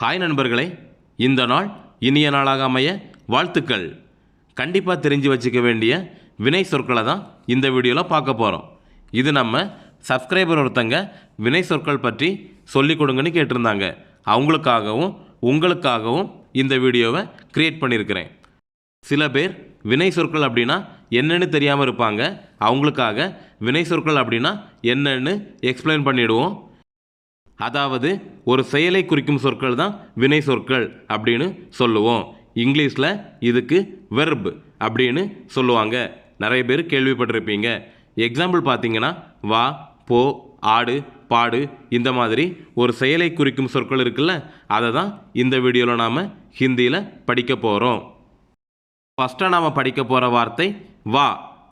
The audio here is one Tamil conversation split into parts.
ஹாய் நண்பர்களே இந்த நாள் இனிய நாளாக அமைய வாழ்த்துக்கள். கண்டிப்பாக தெரிஞ்சு வச்சுக்க வேண்டிய வினை சொற்களை தான் இந்த வீடியோவில் பார்க்க போகிறோம் இது நம்ம சப்ஸ்கிரைபர் ஒருத்தங்க வினை சொற்கள் பற்றி சொல்லிக் கொடுங்கன்னு கேட்டிருந்தாங்க. அவங்களுக்காகவும் உங்களுக்காகவும் இந்த வீடியோவை க்ரியேட் பண்ணியிருக்கிறேன் சில பேர் வினை சொற்கள் அப்படின்னா என்னென்னு தெரியாமல் இருப்பாங்க. அவங்களுக்காக வினை சொற்கள் அப்படின்னா என்னென்னு எக்ஸ்பிளைன் பண்ணிவிடுவோம் அதாவது ஒரு செயலை குறிக்கும் சொற்கள் தான் வினை சொற்கள் அப்படின்னு சொல்லுவோம். இங்கிலீஷில் இதுக்கு வெர்ப் அப்படின்னு சொல்லுவாங்க. நிறைய பேர் கேள்விப்பட்டிருப்பீங்க. எக்ஸாம்பிள் பார்த்தீங்கன்னா வா போ ஆடு பாடு இந்த மாதிரி ஒரு செயலை குறிக்கும் சொற்கள் இருக்குல்ல அதை தான் இந்த வீடியோவில் நாம் ஹிந்தியில் படிக்க போகிறோம் ஃபஸ்ட்டாக நாம் படிக்க போகிற வார்த்தை வா.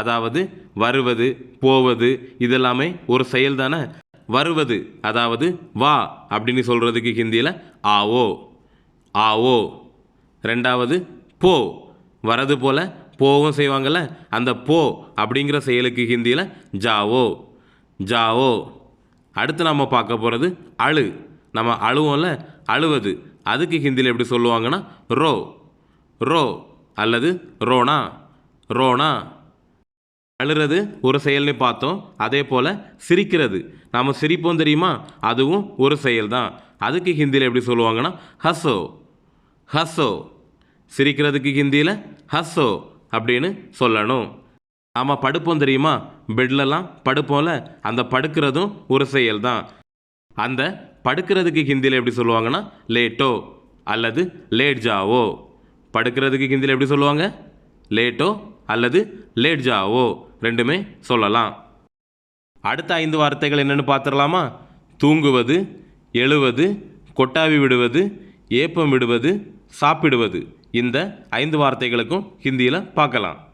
அதாவது வருவது போவது இதெல்லாமே ஒரு செயல் தானே. வருவது அதாவது வா அப்படின்னு சொல்கிறதுக்கு ஹிந்தியில் ஆவோ ஆவோ. ரெண்டாவது போ. வரது போல் போவும் செய்வாங்கள்ல அந்த போ அப்படிங்கிற செயலுக்கு ஹிந்தியில் ஜாவோ ஜாவோ. அடுத்து நம்ம பார்க்க போகிறது அழு. நம்ம அழுவோம்ல அழுவது. அதுக்கு ஹிந்தியில் எப்படி சொல்லுவாங்கன்னா ரோ ரோ அல்லது ரோனா ரோனா. அழுறது ஒரு செயல்னு பார்த்தோம் அதே போல் சிரிக்கிறது. நாம் சிரிப்போம் தெரியுமா? அதுவும் ஒரு செயல் தான் அதுக்கு ஹிந்தியில் எப்படி சொல்லுவாங்கன்னா ஹசோ ஹசோ. சிரிக்கிறதுக்கு ஹிந்தியில் ஹசோ அப்படின்னு சொல்லணும். நாம் படுப்போம் தெரியுமா? பெட்லலாம் படுப்போம்ல அந்த படுக்கிறதும் ஒரு செயல் தான் அந்த படுக்கிறதுக்கு ஹிந்தியில் எப்படி சொல்லுவாங்கன்னா லேட்டோ அல்லது லேட் ஜாவோ. படுக்கிறதுக்கு ஹிந்தியில் எப்படி சொல்லுவாங்க? லேட்டோ அல்லது லேட் ஜாவோ. ரெண்டுமே சொல்லலாம். அடுத்த ஐந்து வார்த்தைகள் என்னென்னு பார்த்துடலாமா? தூங்குவது எழுவது கொட்டாவி விடுவது ஏப்பம் விடுவது சாப்பிடுவது. இந்த ஐந்து வார்த்தைகளுக்கும் ஹிந்தியில் பார்க்கலாம்.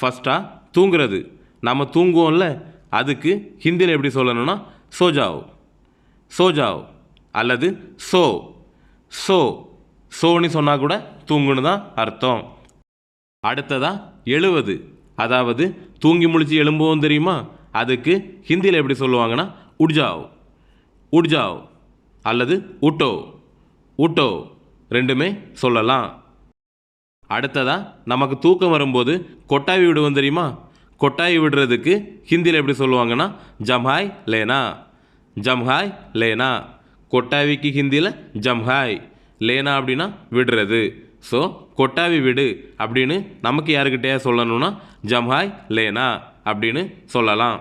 ஃபஸ்ட்டாக தூங்குறது. நம்ம தூங்குவோம்ல அதுக்கு ஹிந்தியில் எப்படி சொல்லணும்னா சோஜாவ். சோஜாவ் அல்லது சோ. சோ. சோன்னு சொன்னால் கூட தூங்குன்னு தான் அர்த்தம். அடுத்ததாக எழுவது. அதாவது தூங்கி முழிச்சு எழும்புவோம் தெரியுமா? அதுக்கு ஹிந்தியில் எப்படி சொல்லுவாங்கன்னா உட்ஜாவ் உட்ஜாவ் அல்லது உட்டோ உட்டோ ரெண்டுமே சொல்லலாம். அடுத்ததாக நமக்கு தூக்கம் வரும்போது கொட்டாவி விடுவோம் தெரியுமா? கொட்டாய் விடுறதுக்கு ஹிந்தியில் எப்படி சொல்லுவாங்கன்னா ஜம்ஹாய் லேனா ஜம்ஹாய் லேனா கொட்டாவிக்கு ஹிந்தியில் ஜம்ஹாய் லேனா அப்படின்னா விடுறது. ஸோ கொட்டாவி விடு அப்படின்னு நமக்கு யாருக்கிட்டே சொல்லணும்னா ஜம்ஹாய் லேனா அப்படின்னு சொல்லலாம்.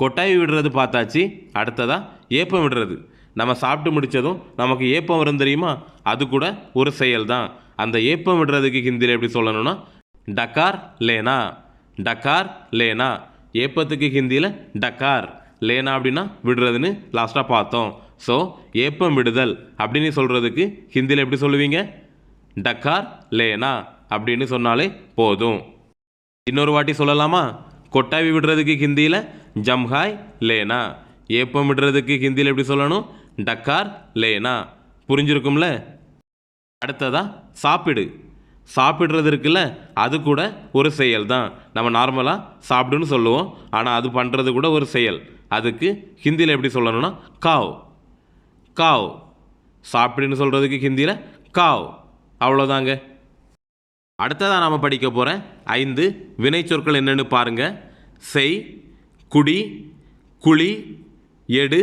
கொட்டாவி விடுறது பார்த்தாச்சு அடுத்ததாக ஏப்பம் விடுறது. நம்ம சாப்பிட்டு முடித்ததும் நமக்கு ஏப்பம் வரும் தெரியுமா? அது கூட ஒரு செயல் தான் அந்த ஏப்பம் விடுறதுக்கு ஹிந்தியில் எப்படி சொல்லணும்னா டக்கார் லேனா டக்கார் லேனா ஏப்பத்துக்கு ஹிந்தியில் டக்கார் லேனா அப்படின்னா விடுறதுன்னு லாஸ்ட்டாக பார்த்தோம். ஸோ ஏப்பம் விடுதல் அப்படின்னு சொல்கிறதுக்கு ஹிந்தியில் எப்படி சொல்லுவீங்க? டக்கார் லேனா அப்படின்னு சொன்னாலே போதும். இன்னொரு வாட்டி சொல்லலாமா? கொட்டாவி விடுறதுக்கு ஹிந்தியில் ஜம்ஹாய் லேனா. ஏப்பம் விடுறதுக்கு ஹிந்தியில் எப்படி சொல்லணும்? டக்கார் லேனா. புரிஞ்சிருக்கும்ல? அடுத்ததா சாப்பிடு. சாப்பிட்றது இருக்குல்ல அது கூட ஒரு செயல் தான் நம்ம நார்மலாக சாப்பிடுன்னு சொல்லுவோம். ஆனால் அது பண்ணுறது கூட ஒரு செயல். அதுக்கு ஹிந்தியில் எப்படி சொல்லணும்னா காவ். காவ். சாப்பிடுன்னு சொல்கிறதுக்கு ஹிந்தியில் காவ். அவ்வளோதாங்க அடுத்ததாக நாம் படிக்க போகிற ஐந்து வினைச்சொற்கள் என்னென்னு பாருங்கள் செய் குடி குழி எடு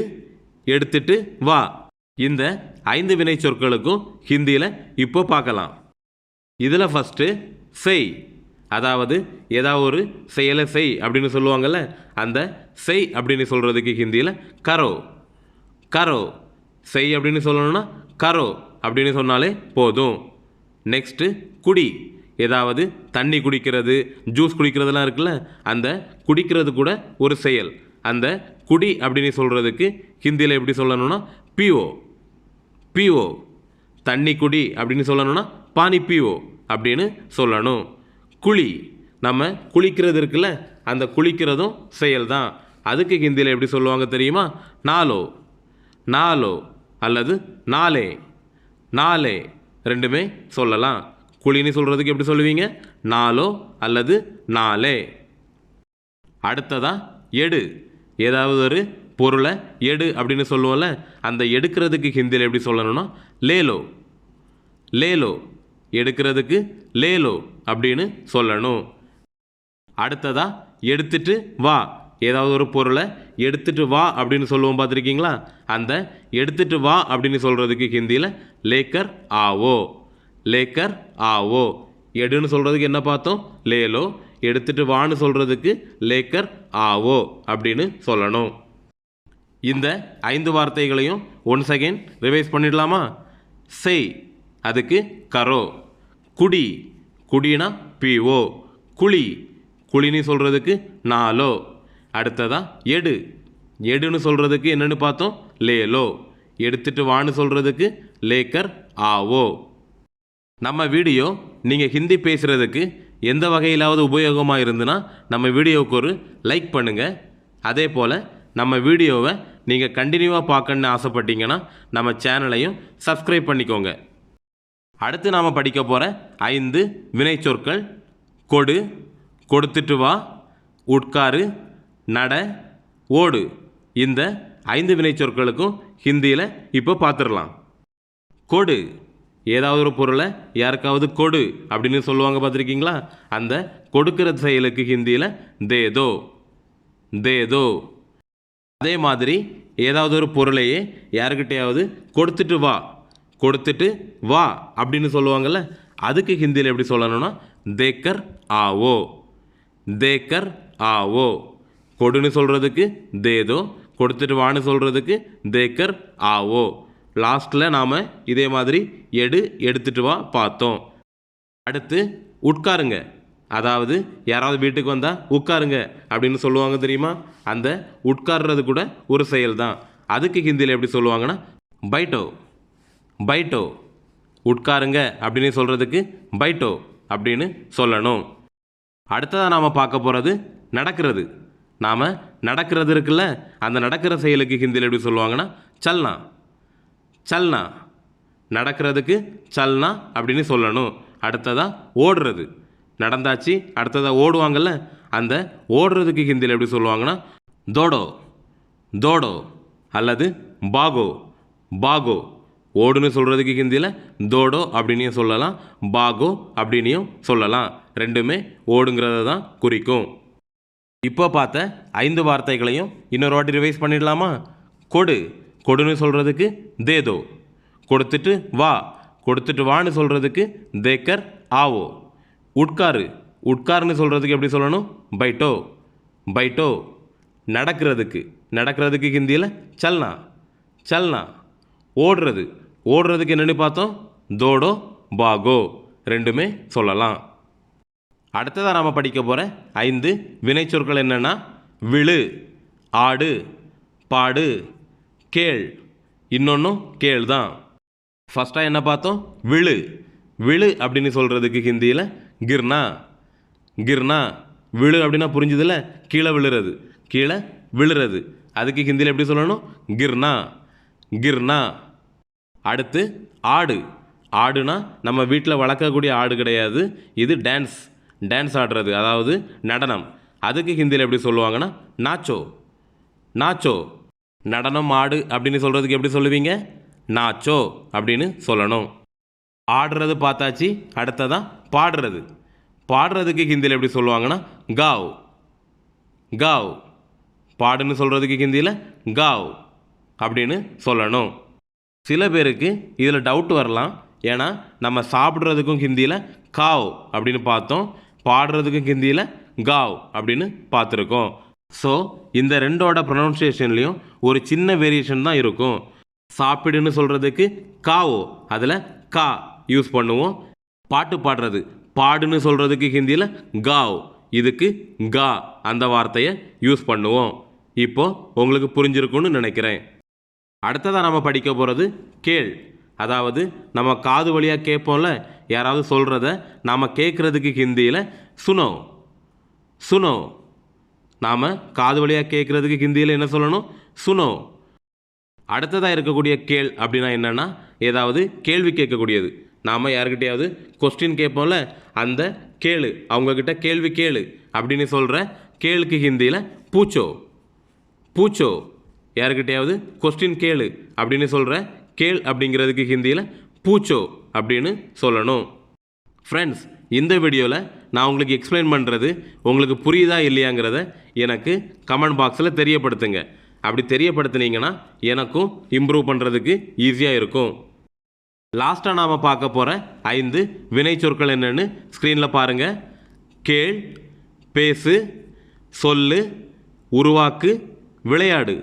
எடுத்துட்டு வா. இந்த ஐந்து வினைச்சொற்களுக்கும் ஹிந்தியில் இப்போ பார்க்கலாம். இதில் ஃபஸ்ட்டு செய். அதாவது ஏதாவது ஒரு செயலை செய் அப்படின்னு சொல்லுவாங்கள்ல அந்த செய் அப்படின்னு சொல்கிறதுக்கு ஹிந்தியில் கரோ. கரோ. செய் அப்படின்னு சொல்லணும்னா கரோ அப்படின்னு சொன்னாலே போதும். நெக்ஸ்ட்டு குடி. ஏதாவது தண்ணி குடிக்கிறது ஜூஸ் குடிக்கிறதெல்லாம் இருக்குல்ல அந்த குடிக்கிறது கூட ஒரு செயல். அந்த குடி அப்படின்னு சொல்கிறதுக்கு ஹிந்தியில் எப்படி சொல்லணும்னா பிஓ பிஓ தண்ணி குடி அப்படின்னு சொல்லணும்னா பானி பிஓ அப்படின்னு சொல்லணும். குழி. நம்ம குளிக்கிறது இருக்குல்ல அந்த குளிக்கிறதும் செயல் தான் அதுக்கு ஹிந்தியில் எப்படி சொல்லுவாங்க தெரியுமா? நாலோ. நாலோ அல்லது நாலே. நாலே. ரெண்டுமே சொல்லலாம். குழின்னு சொல்கிறதுக்கு எப்படி சொல்லுவீங்க? நாலோ அல்லது நாலே அடுத்ததா எடு. ஏதாவது ஒரு பொருளை எடு அப்படின்னு சொல்லுவோம்ல அந்த எடுக்கிறதுக்கு ஹிந்தியில் எப்படி சொல்லணும்னா லேலோ. லேலோ. எடுக்கிறதுக்கு லேலோ அப்படின்னு சொல்லணும். அடுத்ததா எடுத்துட்டு வா. ஏதாவது ஒரு பொருளை எடுத்துகிட்டு வா அப்படின்னு சொல்லுவோம் பார்த்துருக்கீங்களா? அந்த எடுத்துகிட்டு வா அப்படின்னு சொல்கிறதுக்கு ஹிந்தியில் லேக்கர் ஆவோ. லேக்கர் ஆவோ. எடுன்னு சொல்கிறதுக்கு என்ன பார்த்தோம்? லேலோ. எடுத்துகிட்டு வான்னு சொல்கிறதுக்கு லேக்கர் ஆவோ அப்படின்னு சொல்லணும். இந்த ஐந்து வார்த்தைகளையும் ஒன் செகண்ட் ரிவைஸ் பண்ணிடலாமா? செய் அதுக்கு கரோ. குடி குடினா பிஓ குழி குழின்னு சொல்கிறதுக்கு நாலோ. அடுத்ததான் எடு. எடுன்னு சொல்கிறதுக்கு என்னென்னு பார்த்தோம்? லேலோ. எடுத்துட்டு வான்னு சொல்கிறதுக்கு லேக்கர் ஆவோ. நம்ம வீடியோ நீங்கள் ஹிந்தி பேசுகிறதுக்கு எந்த வகையிலாவது உபயோகமாக இருந்துன்னா நம்ம வீடியோவுக்கு ஒரு லைக் பண்ணுங்கள் அதே போல் நம்ம வீடியோவை நீங்கள் கண்டினியூவாக பார்க்கணுன்னு ஆசைப்பட்டீங்கன்னா நம்ம சேனலையும் சப்ஸ்கிரைப் பண்ணிக்கோங்க. அடுத்து நாம் படிக்க போகிற ஐந்து வினைச்சொற்கள். கொடு. கொடுத்துட்டு வா. உட்காரு. நட ஓடு. இந்த ஐந்து வினைச்சொற்களுக்கும் ஹிந்தியில் இப்போ பார்த்துடலாம் கொடு. ஏதாவது ஒரு பொருளை யாருக்காவது கொடு அப்படின்னு சொல்லுவாங்க பார்த்துருக்கீங்களா அந்த கொடுக்கிற செயலுக்கு ஹிந்தியில் தேதோ. தேதோ. அதே மாதிரி ஏதாவது ஒரு பொருளையே யாருக்கிட்டையாவது கொடுத்துட்டு வா. கொடுத்துட்டு வா அப்படின்னு சொல்லுவாங்கள்ல அதுக்கு ஹிந்தியில் எப்படி சொல்லணும்னா தேக்கர் ஆவோ. தேக்கர் ஆவோ. கொடுன்னு சொல்கிறதுக்கு தேதோ கொடுத்துட்டு வான்னு சொல்கிறதுக்கு தேக்கர் ஆவோ. லாஸ்ட்டில் நாம் இதே மாதிரி எடு எடுத்துட்டு வா பார்த்தோம். அடுத்து உட்காருங்க. அதாவது யாராவது வீட்டுக்கு வந்தால் உட்காருங்க அப்படின்னு சொல்லுவாங்க தெரியுமா? அந்த உட்கார்றது கூட ஒரு செயல் தான் அதுக்கு ஹிந்தியில் எப்படி சொல்லுவாங்கன்னா பைட்டோ பைட்டோ. உட்காருங்க அப்படின்னு சொல்கிறதுக்கு பைட்டோ அப்படின்னு சொல்லணும். அடுத்ததாக நாம் பார்க்க போகிறது நடக்கிறது. நாம் நடக்கிறது இருக்குல்ல அந்த நடக்கிற செயலுக்கு ஹிந்தியில் எப்படி சொல்லுவாங்கன்னா சல்னா. சல்னா. நடக்கிறதுக்கு சல்னா அப்படின்னு சொல்லணும். அடுத்ததாக ஓடுறது. நடந்தாச்சு அடுத்ததாக ஓடுவாங்கல்ல அந்த ஓடுறதுக்கு ஹிந்தியில் எப்படி சொல்லுவாங்கன்னா தோடோ. தோடோ அல்லது பாகோ. பாகோ. ஓடுன்னு சொல்கிறதுக்கு ஹிந்தியில் தோடோ அப்படின்னும் சொல்லலாம் பாகோ அப்படின்னும் சொல்லலாம். ரெண்டுமே ஓடுங்கிறத தான் குறிக்கும். இப்போ பார்த்த ஐந்து வார்த்தைகளையும் இன்னொரு வாட்டி ரிவைஸ் பண்ணிடலாமா? கொடு. கொடுன்னு சொல்கிறதுக்கு தேதோ. கொடுத்துட்டு வா. கொடுத்துட்டு வான்னு சொல்கிறதுக்கு தேக்கர் ஆவோ. உட்காரு. உட்காருன்னு சொல்கிறதுக்கு எப்படி சொல்லணும்? பைட்டோ. பைட்டோ. நடக்கிறதுக்கு. நடக்கிறதுக்கு ஹிந்தியில் சல்னா. சல்னா. ஓடுறது. ஓடுறதுக்கு என்னென்னு பார்த்தோம்? தோடோ பாகோ. ரெண்டுமே சொல்லலாம். அடுத்ததாக நாம் படிக்க போகிற ஐந்து வினைச்சொற்கள் என்னென்னா விழு ஆடு பாடு கேள். இன்னொன்றும் கேள் தான் ஃபஸ்ட்டாக என்ன பார்த்தோம்? விழு. விழு அப்படின்னு சொல்கிறதுக்கு ஹிந்தியில் கிர்னா. கிர்னா விழு அப்படின்னா புரிஞ்சுதுல கீழே விழுறது. கீழே விழுறது. அதுக்கு ஹிந்தியில் எப்படி சொல்லணும்? கிர்னா. கிர்னா. அடுத்து ஆடு. ஆடுனா நம்ம வீட்டில் வளர்க்கக்கூடிய ஆடு கிடையாது. இது டான்ஸ் டான்ஸ் ஆடுறது அதாவது நடனம். அதுக்கு ஹிந்தியில் எப்படி சொல்லுவாங்கன்னா நாச்சோ நாச்சோ நடனம் ஆடு அப்படின்னு சொல்கிறதுக்கு எப்படி சொல்லுவீங்க? நாச்சோ அப்படின்னு சொல்லணும். ஆடுறது பார்த்தாச்சு அடுத்ததான் பாடுறது. பாடுறதுக்கு ஹிந்தியில் எப்படி சொல்லுவாங்கன்னா காவ் காவ் பாடுன்னு சொல்கிறதுக்கு ஹிந்தியில் காவ் அப்படின்னு சொல்லணும். சில பேருக்கு இதில் டவுட் வரலாம். ஏன்னா நம்ம சாப்பிட்றதுக்கும் ஹிந்தியில் காவ் அப்படின்னு பார்த்தோம். பாடுறதுக்கும் ஹிந்தியில் காவ் அப்படின்னு பார்த்துருக்கோம். ஸோ இந்த ரெண்டோட ப்ரொனவுன்சியேஷன்லேயும் ஒரு சின்ன வேரியேஷன் தான் இருக்கும். சாப்பிடுன்னு சொல்கிறதுக்கு காவோ அதில் கா யூஸ் பண்ணுவோம். பாட்டு பாடுறது பாடுன்னு சொல்கிறதுக்கு ஹிந்தியில் காவ் இதுக்கு கா அந்த வார்த்தையை யூஸ் பண்ணுவோம். இப்போ உங்களுக்கு புரிஞ்சிருக்கும்னு நினைக்கிறேன். அடுத்ததாக நம்ம படிக்க போகிறது கேள். அதாவது நம்ம காது வழியாக கேட்போம்ல யாராவது சொல்கிறத நாம் கேட்குறதுக்கு ஹிந்தியில் சுனோ சுனோ. நாம் காது வழியாக கேட்குறதுக்கு ஹிந்தியில் என்ன சொல்லணும்? சுனோ. அடுத்ததாக இருக்கக்கூடிய கேள் அப்படின்னா என்னென்னா ஏதாவது கேள்வி கேட்கக்கூடியது. நாம் யாருக்கிட்டையாவது கொஸ்டின் கேட்போம்ல அந்த கேளு அவங்கக்கிட்ட கேள்வி கேளு அப்படின்னு சொல்கிற கேளுக்கு ஹிந்தியில் பூச்சோ. பூச்சோ. யாருக்கிட்டையாவது கொஸ்டின் கேளு அப்படின்னு சொல்கிற கேள் அப்படிங்கிறதுக்கு ஹிந்தியில் பூச்சோ அப்படின்னு சொல்லணும். ஃப்ரெண்ட்ஸ் இந்த வீடியோவில் நான் உங்களுக்கு எக்ஸ்பிளைன் பண்ணுறது உங்களுக்கு புரியுதா இல்லையாங்கிறத எனக்கு கமெண்ட் பாக்ஸில் தெரியப்படுத்துங்க. அப்படி தெரியப்படுத்துனீங்கன்னா எனக்கும் இம்ப்ரூவ் பண்ணுறதுக்கு ஈஸியாக இருக்கும். லாஸ்ட்டாக நாம் பார்க்க போகிற ஐந்து வினை சொற்கள் என்னென்னு ஸ்க்ரீனில் பாருங்கள் கேள் பேசு சொல்லு உருவாக்கு விளையாடு.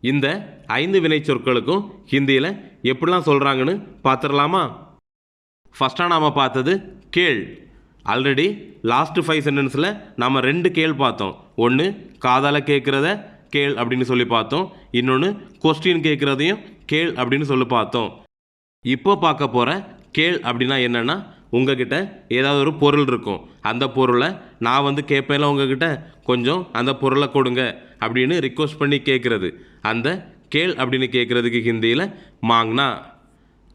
இந்த ஐந்து வினை சொற்களுக்கும் ஹிந்தியில் எப்படிலாம் சொல்கிறாங்கன்னு பார்த்துடலாமா? ஃபஸ்ட்டாக நாம் பார்த்தது கேள். ஆல்ரெடி லாஸ்ட் ஃபைவ் சென்டென்ஸில் நம்ம ரெண்டு கேள் பார்த்தோம். ஒன்று காதால் கேட்குறத கேள் அப்படின்னு சொல்லி பார்த்தோம். இன்னொன்று கொஸ்டின் கேட்குறதையும் கேள் அப்படின்னு சொல்லி பார்த்தோம். இப்போ பார்க்க போகிற கேள் அப்படின்னா என்னென்னா உங்ககிட்ட ஏதாவது ஒரு பொருள் இருக்கும். அந்த பொருளை நான் வந்து கேட்பேன்ல உங்ககிட்ட கொஞ்சம் அந்த பொருளை கொடுங்க அப்படின்னு ரிக்வஸ்ட் பண்ணி கேட்குறது. அந்த கேள் அப்படின்னு கேட்குறதுக்கு ஹிந்தியில் மாங்னா.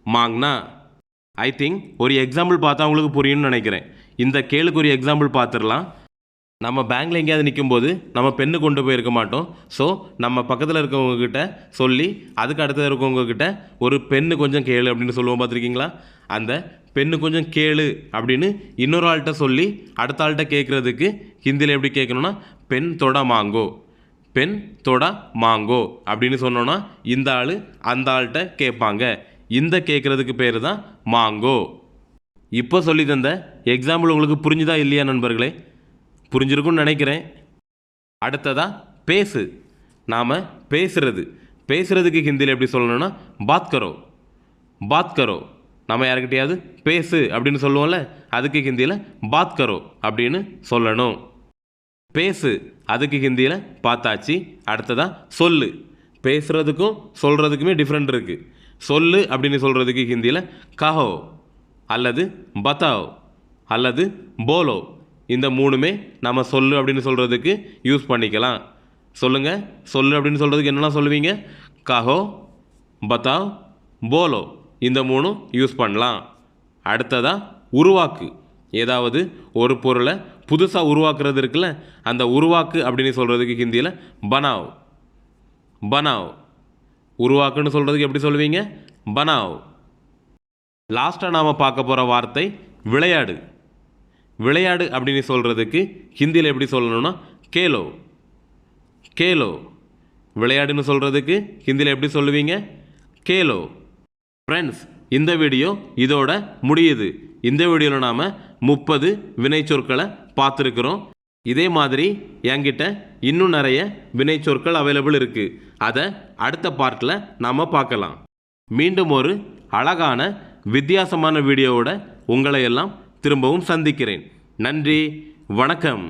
மாங்னா. ஐ திங்க் ஒரு எக்ஸாம்பிள் பார்த்தா உங்களுக்கு புரியும்னு நினைக்கிறேன். இந்த கேளுக்கு ஒரு எக்ஸாம்பிள் பார்த்துடலாம். நம்ம பேங்க்கில் எங்கேயாவது நிற்கும்போது நம்ம பெண்ணு கொண்டு போயிருக்க மாட்டோம். ஸோ நம்ம பக்கத்தில் இருக்கவங்க கிட்ட சொல்லி அதுக்கு அடுத்தது இருக்கவங்கக்கிட்ட ஒரு பெண்ணு கொஞ்சம் கேளு அப்படின்னு சொல்லுவோம் பார்த்துருக்கீங்களா? அந்த பெண்ணு கொஞ்சம் கேளு அப்படின்னு இன்னொரு ஆள்கிட்ட சொல்லி அடுத்த ஆள்கிட்ட கேட்குறதுக்கு ஹிந்தியில் எப்படி கேட்கணும்னா பெண் தொட மாங்கோ. பெண் தொட மாங்கோ அப்படின்னு சொன்னோன்னா இந்த ஆள் அந்த ஆள்கிட்ட கேட்பாங்க. இந்த கேட்குறதுக்கு பேர் தான் மாங்கோ. இப்போ சொல்லி தந்த எக்ஸாம்பிள் உங்களுக்கு புரிஞ்சுதா இல்லையா நண்பர்களே? புரிஞ்சிருக்கும்னு நினைக்கிறேன். அடுத்ததா பேசு. நாம் பேசுறது. பேசுறதுக்கு ஹிந்தியில் எப்படி சொல்லணும்னா பாத்கரோ. பாத்கரோ. நம்ம யாருக்கிட்டையாவது பேசு அப்படின்னு சொல்லுவோம்ல அதுக்கு ஹிந்தியில் பாத்கரோ அப்படின்னு சொல்லணும். பேசு. அதுக்கு ஹிந்தியில் பார்த்தாச்சு. அடுத்ததாக சொல்லு. பேசுகிறதுக்கும் சொல்கிறதுக்குமே டிஃப்ரெண்ட் இருக்குது சொல்லு அப்படின்னு சொல்கிறதுக்கு ஹிந்தியில் கஹோ அல்லது பத்தாவ் அல்லது போலோ. இந்த மூணுமே நம்ம சொல்லு அப்படின்னு சொல்கிறதுக்கு யூஸ் பண்ணிக்கலாம். சொல்லுங்கள் சொல்லு அப்படின்னு சொல்கிறதுக்கு என்னெல்லாம் சொல்லுவீங்க? கஹோ பத்தாவ் போலோ. இந்த மூணும் யூஸ் பண்ணலாம். அடுத்ததாக உருவாக்கு. ஏதாவது ஒரு பொருளை புதுசாக உருவாக்குறது இருக்குல்ல அந்த உருவாக்கு அப்படின்னு சொல்கிறதுக்கு ஹிந்தியில் பனாவ். பனாவ். உருவாக்குன்னு சொல்கிறதுக்கு எப்படி சொல்லுவீங்க? பனாவ். லாஸ்ட்டாக நாம் பார்க்க போகிற வார்த்தை விளையாடு. விளையாடு அப்படின்னு சொல்கிறதுக்கு ஹிந்தியில் எப்படி சொல்லணும்னா கேலோ. கேலோ. விளையாடுன்னு சொல்கிறதுக்கு ஹிந்தியில் எப்படி சொல்லுவீங்க? கேலோ. ஃப்ரெண்ட்ஸ் இந்த வீடியோ இதோட முடியுது. இந்த வீடியோவில் நாம் முப்பது வினைச்சொற்களை பார்த்துருக்குறோம். இதே மாதிரி என்கிட்ட இன்னும் நிறைய வினைச்சொற்கள் அவைலபிள் இருக்குது அதை அடுத்த பார்ட்டில் நாம் பார்க்கலாம். மீண்டும் ஒரு அழகான வித்தியாசமான வீடியோவோட உங்களை எல்லாம் திரும்பவும் சந்திக்கிறேன். நன்றி வணக்கம்.